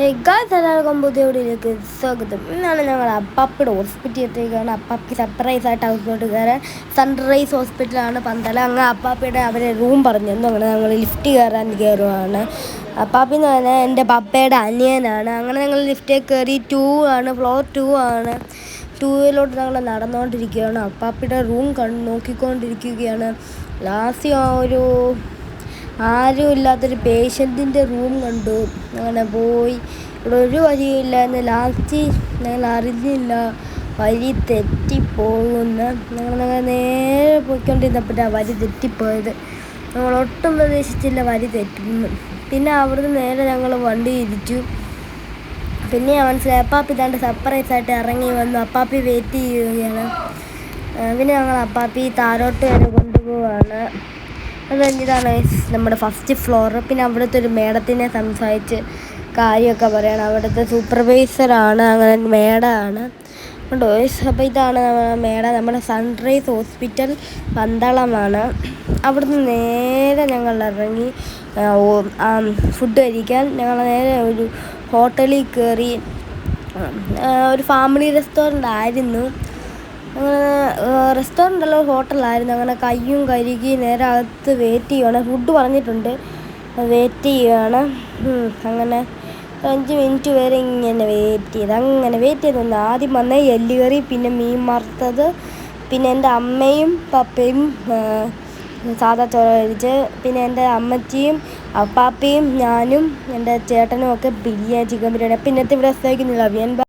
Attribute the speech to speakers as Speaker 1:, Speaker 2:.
Speaker 1: Guys എല്ലാവർക്കും പുതിയ വീഡിയോയിലേക്ക് സ്വാഗതം. ഇന്നാണ് ഞങ്ങൾ അപ്പാപ്പിയുടെ ഹോസ്പിറ്റലിൽ എത്തിയിരിക്കുകയാണ് അപ്പാപ്പി സർപ്രൈസ് ആയിട്ട് ഹൗസിലോട്ട് കയറാൻ. സൺറൈസ് ഹോസ്പിറ്റലാണ് പന്തല അങ്ങ് അപ്പാപ്പിയുടെ അവരെ റൂം പറഞ്ഞു. അങ്ങനെ ഞങ്ങൾ ലിഫ്റ്റ് കയറാൻ കയറുവാണ്. അപ്പാപ്പി എന്ന് പറഞ്ഞാൽ എന്റെ പപ്പയുടെ അനിയനാണ്. അങ്ങനെ ഞങ്ങൾ ലിഫ്റ്റിൽ കയറി ടൂ ആണ് ഫ്ലോർ ടു ആണ്. ടൂവിലോട്ട് ഞങ്ങൾ നടന്നുകൊണ്ടിരിക്കുകയാണ് അപ്പാപ്പിയുടെ റൂം കണ്ട് നോക്കിക്കൊണ്ടിരിക്കുകയാണ്. ലാസ്റ്റ് ആ ഒരു ആരും ഇല്ലാത്തൊരു പേഷ്യന്റിന്റെ റൂം കണ്ടു. അങ്ങനെ പോയി. ഇവിടെ ഒരു വഴിയില്ല എന്ന് ലാസ്റ്റ് ഞങ്ങൾ അറിഞ്ഞില്ല. വഴി തെറ്റിപ്പോകുന്ന ഞങ്ങൾ ഞങ്ങൾ നേരെ പോയിക്കൊണ്ടിരുന്നപ്പോഴാണ് വഴി തെറ്റിപ്പോയത്. ഞങ്ങൾ ഒട്ടും പ്രതീക്ഷിച്ചില്ല വഴി തെറ്റുന്നു പിന്നെ അവിടുന്ന് നേരെ ഞങ്ങൾ വണ്ടി ഇരിച്ചു പിന്നെ മനസ്സിലായി അപ്പാപ്പി ഇതാണ്ട് സർപ്രൈസ് ആയിട്ട് ഇറങ്ങി വന്നു. അപ്പാപ്പി വെയിറ്റ് ചെയ്യുകയാണ്. പിന്നെ ഞങ്ങൾ അപ്പാപ്പി താരോട്ട് വരെ കൊണ്ടുപോവാണ്. അത് കഴിഞ്ഞിട്ടാണ് നമ്മുടെ ഫസ്റ്റ് ഫ്ലോർ പിന്നെ അവിടുത്തെ ഒരു മേഡത്തിനെ സംസാരിച്ച് കാര്യമൊക്കെ പറയണം. അവിടുത്തെ സൂപ്പർവൈസറാണ് അങ്ങനെ മേഡമാണ് ഉണ്ടോ അപ്പോൾ ഇതാണ് മേഡം. നമ്മുടെ സൺറൈസ് ഹോസ്പിറ്റൽ പന്തളമാണ്. അവിടുന്ന് നേരെ ഞങ്ങൾ ഇറങ്ങി ഫുഡ് കഴിക്കാൻ. ഞങ്ങൾ നേരെ ഒരു ഹോട്ടലിൽ കയറി. ഒരു ഫാമിലി റെസ്റ്റോറന്റ് ആയിരുന്നു. അങ്ങനെ റെസ്റ്റോറന്റ് അല്ല ഹോട്ടലായിരുന്നു. അങ്ങനെ കയ്യും കരുകി നേരെ അകത്ത് വെയിറ്റ് ചെയ്യുവാണ്. ഫുഡ് പറഞ്ഞിട്ടുണ്ട്. വെയിറ്റ് ചെയ്യുവാണ്. അങ്ങനെ അഞ്ച് മിനിറ്റ് വരെ ഇങ്ങനെ വെയിറ്റ് ചെയ്ത് അങ്ങനെ വെയിറ്റ് ചെയ്ത് ആദ്യം വന്ന എല്ല് കറി പിന്നെ മീൻ വറുത്തത് പിന്നെ എന്റെ അമ്മയും പപ്പയും സാധാ ചോറ കഴിച്ച് പിന്നെ എന്റെ അമ്മച്ചിയും അപ്പാപ്പയും ഞാനും എന്റെ ചേട്ടനും ഒക്കെ ബിരിയാണി ചിക്കൻ ബിരിയാണി പിന്നത്തെ ഇവിടെ സഹിക്കുന്നില്ല ഞാൻ